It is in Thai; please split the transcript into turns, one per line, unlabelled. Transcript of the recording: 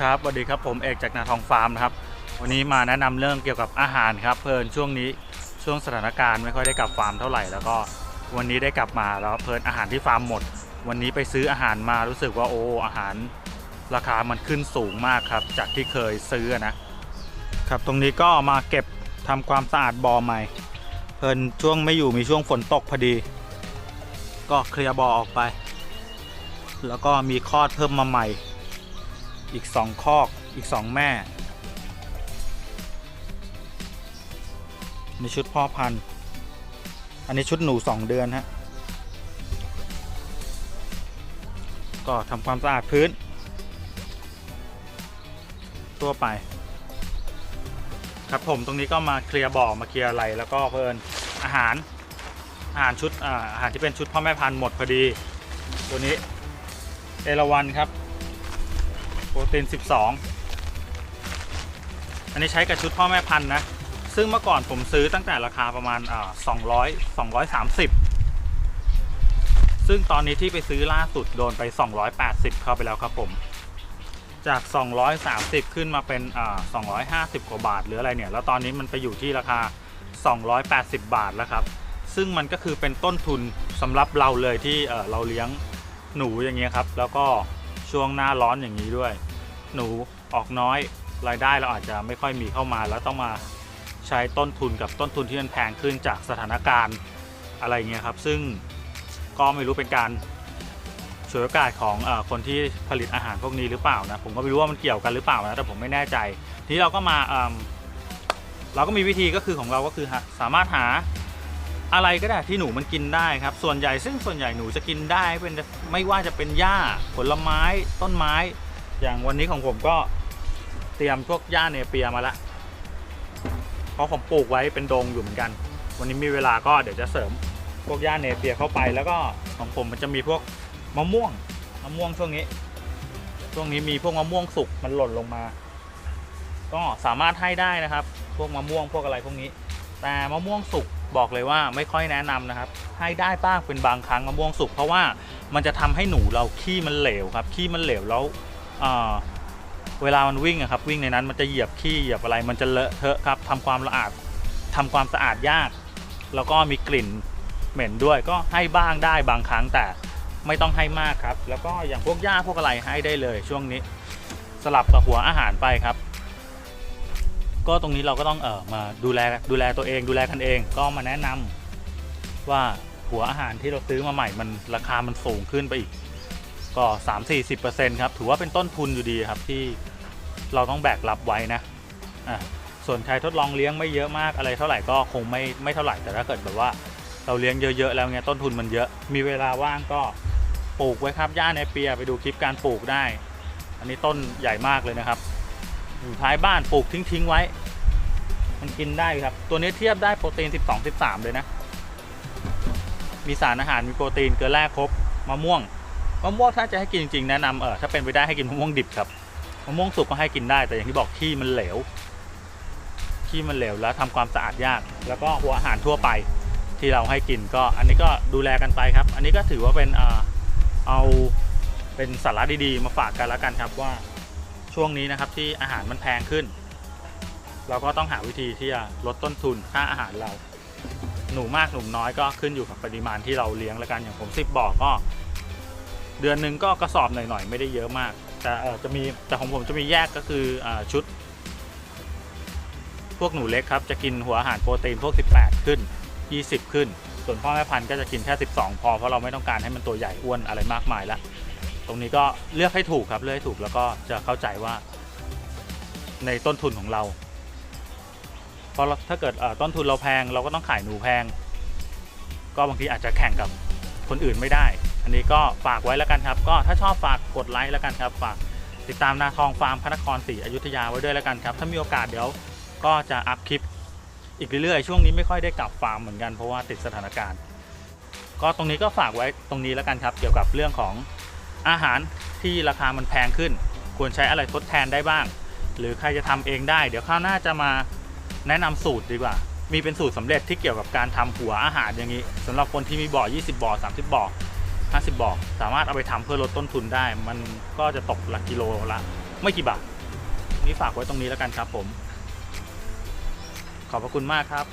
ครับสวัสดีครับผมเอกจากนาทองฟาร์มนะครับ วันนี้มาแนะนำเรื่องเกี่ยวกับอาหารครับเพลินช่วงนี้ช่วงสถานการณ์ไม่ค่อยได้กลับฟาร์มเท่าไหร่แล้วก็วันนี้ได้กลับมาแล้วเพลินอาหารที่ฟาร์มหมด วันนี้ไปซื้ออาหารมารู้สึกว่าโอ้อาหารราคามันขึ้นสูงมากครับ จากที่เคยซื้อนะครับตรงนี้ก็มาเก็บทำความสะอาดบ่อใหม่ เพลินช่วงไม่อยู่มีช่วงฝนตกพอดี ก็เคลียร์บ่อออกไป แล้วก็มีคอดเพิ่มมาใหม่ อีกสองคอกอีกสองแม่ ในชุดพ่อพันธุ์ อันนี้ชุดหนูสองเดือนฮะ ก็ทำความสะอาดพื้น ทั่วไป ครับผมตรงนี้ก็มาเคลียร์บ่อมาเคลียร์อะไรแล้วก็เพลินอาหารอาหารชุดอาหารที่เป็นชุดพ่อแม่พันธุ์หมดพอดี ตัวนี้เอราวันครับ ปรตีน 12 อันนี้ใช้กับชุดพ่อแม่พันธุ์นะ ซึ่งเมื่อก่อนผมซื้อตั้งแต่ราคาประมาณอ่า200 230 ซึ่งตอนนี้ที่ไปซื้อล่าสุดโดนไป 280 เข้าไปแล้วครับผม จาก 230 ขึ้นมาเป็นอ่า250 กว่าบาท หรืออะไรเนี่ย แล้วตอนนี้มันไปอยู่ที่ราคา 280 บาทแล้วครับ ซึ่งมันก็คือเป็นต้นทุนสำหรับเราเลยที่เราเลี้ยงหนูอย่างเงี้ยครับ แล้วก็ ช่วงหน้าร้อนอย่างนี้ด้วย หนูออกน้อยรายได้เราอาจจะไม่ค่อยมีเข้ามาแล้วต้องมาใช้ต้นทุนกับต้นทุนที่มันแพงขึ้นจากสถานการณ์อะไรเงี้ยครับ ซึ่งก็ไม่รู้เป็นการฉวยโอกาสของอคนที่ผลิตอาหารพวกนี้หรือเปล่านะผมก็ไม่รู้ว่ามันเกี่ยวกันหรือเปล่านะแต่ผมไม่แน่ใจ ทีนี้เราก็มาเราก็มีวิธีก็คือของเราก็คือสามารถหา อะไรก็ได้ที่หนูมันกินได้ครับ ส่วนใหญ่ซึ่งส่วนใหญ่หนูจะกินได้เป็นไม่ว่าจะเป็นหญ้าผลไม้ต้นไม้ อย่างวันนี้ของผมก็เตรียมพวกหญ้าเนเปียมาละเพราะผมปลูกไว้เป็นดงอยู่เหมือนกัน วันนี้มีเวลาก็เดี๋ยวจะเสริมพวกหญ้าเนเปียเข้าไป แล้วก็ของผมมันจะมีพวกมะม่วงมะม่วงช่วงนี้ ช่วงนี้มีพวกมะม่วงสุกมันหล่นลงมา ก็สามารถให้ได้นะครับ พวกมะม่วงพวกอะไรพวกนี้ แต่มะม่วงสุก บอกเลยว่าไม่ค่อยแนะนำนะครับ ให้ได้บ้างเป็นบางครั้งมะม่วงสุกเพราะว่ามันจะทำให้หนูเราขี้มันเหลวครับขี้มันเหลวแล้วเเวลามันวิ่งครับวิ่งในนั้นมันจะเหยียบขี้เหยียบอะไร มันจะเลอะเทอะครับทำความสะอาดทำความสะอาดยาก แล้วก็มีกลิ่นเหม็นด้วยก็ให้บ้างได้บางครั้งแต่ไม่ต้องให้มากครับ แล้วก็อย่างพวกหญ้าพวกอะไรให้ได้เลยช่วงนี้ สลับกับหัวอาหารไปครับ ก็ตรงนี้เราก็ต้องเออมาดูแลดูแลตัวเองดูแลกันเอง ก็มาแนะนำว่าหัวอาหารที่เราซื้อมาใหม่มันราคามันสูงขึ้นไปอีก ก็ 3 4 0เปอร์เซ็นต์ครับถือว่าเป็นต้นทุนอยู่ดีครับที่เราต้องแบกรับไว้นะอะส่วนใครทดลองเลี้ยงไม่เยอะมากอะไรเท่าไหร่ก็คงไม่ไม่เท่าไหร่แต่ถ้าเกิดแบบว่าเราเลี้ยงเยอะๆแล้วเงี้ยต้นทุนมันเยอะมีเวลาว่างก็ปลูกไว้ครับหญ้าในเปียไปดูคลิปการปลูกได้ อันนี้ต้นใหญ่มากเลยนะครับ อยู่ท้ายบ้านปลูกทิ้งๆไว้ มันกินได้ครับ ตัวนี้เทียบได้โปรตีน 12 13 เลยนะ มีสารอาหารมีโปรตีนเกลือแร่ครบมะม่วงมะม่วงถ้าจะให้กินจริงๆแนะนำเออถ้าเป็นไปได้ให้กินมะม่วงดิบครับมะม่วงสุกก็ให้กินได้แต่อย่างที่บอกขี้มันเหลวขี้มันเหลวแล้วทำความสะอาดยาก แล้วก็หัวอาหารทั่วไปที่เราให้กินก็ อันนี้ก็ดูแลกันไปครับ อันนี้ก็ถือว่าเป็นเออเอาเป็นสาระดีๆ มาฝากกันแล้วกันครับว่า ช่วงนี้นะครับที่อาหารมันแพงขึ้น เราก็ต้องหาวิธีที่จะลดต้นทุนค่าอาหารเรา หนูมากหนูน้อยก็ขึ้นอยู่กับปริมาณที่เราเลี้ยงแล้วกันอย่างผมสิบบ่อก็ เดือนหนึ่งก็กระสอบหน่อยๆไม่ได้เยอะมาก แต่จะมีแต่ของผมจะมีแยกก็คืออชุด พวกหนูเล็กครับจะกินหัวอาหารโปรตีนพวก 18 ขึ้น 20 ขึ้น ส่วนพ่อแม่พันธุ์ก็จะกินแค่ 12 พอเพราะเราไม่ต้องการให้มันตัวใหญ่อ้วนอะไรมากมายละ ตรงนี้ก็เลือกให้ถูกครับเลือกให้ถูกแล้วก็จะเข้าใจว่าในต้นทุนของเรา เพราะถ้าเกิดต้นทุนเราแพงเราก็ต้องขายหนูแพง ก็บางทีอาจจะแข่งกับคนอื่นไม่ได้ อันนี้ก็ฝากไว้แล้วกันครับ ก็ถ้าชอบฝากกดไลค์แล้วกันครับ ฝากติดตามนาทองฟาร์มพระนครศรีอยุธยาไว้ด้วยแล้วกันครับ ถ้ามีโอกาสเดี๋ยวก็จะอัพคลิปอีกเรื่อยๆ ช่วงนี้ไม่ค่อยได้กลับฟาร์มเหมือนกันเพราะว่าติดสถานการณ์ ก็ตรงนี้ก็ฝากไว้ตรงนี้แล้วกันครับ เกี่ยวกับเรื่องของ อาหารที่ราคามันแพงขึ้น ควรใช้อะไรทดแทนได้บ้าง หรือใครจะทำเองได้ เดี๋ยวข้าวหน้าจะมาแนะนำสูตรดีกว่า มีเป็นสูตรสำเร็จที่เกี่ยวกับการทำหัวอาหารอย่างนี้สำหรับคนที่มีบ่อ 20 บ่อ 30 บ่อ 50 บ่อ สามารถเอาไปทำเพื่อลดต้นทุนได้ มันก็จะตกหลักกิโลละ ไม่กี่บาทนี่ฝากไว้ตรงนี้แล้วกันครับผม ขอบพระคุณมากครับ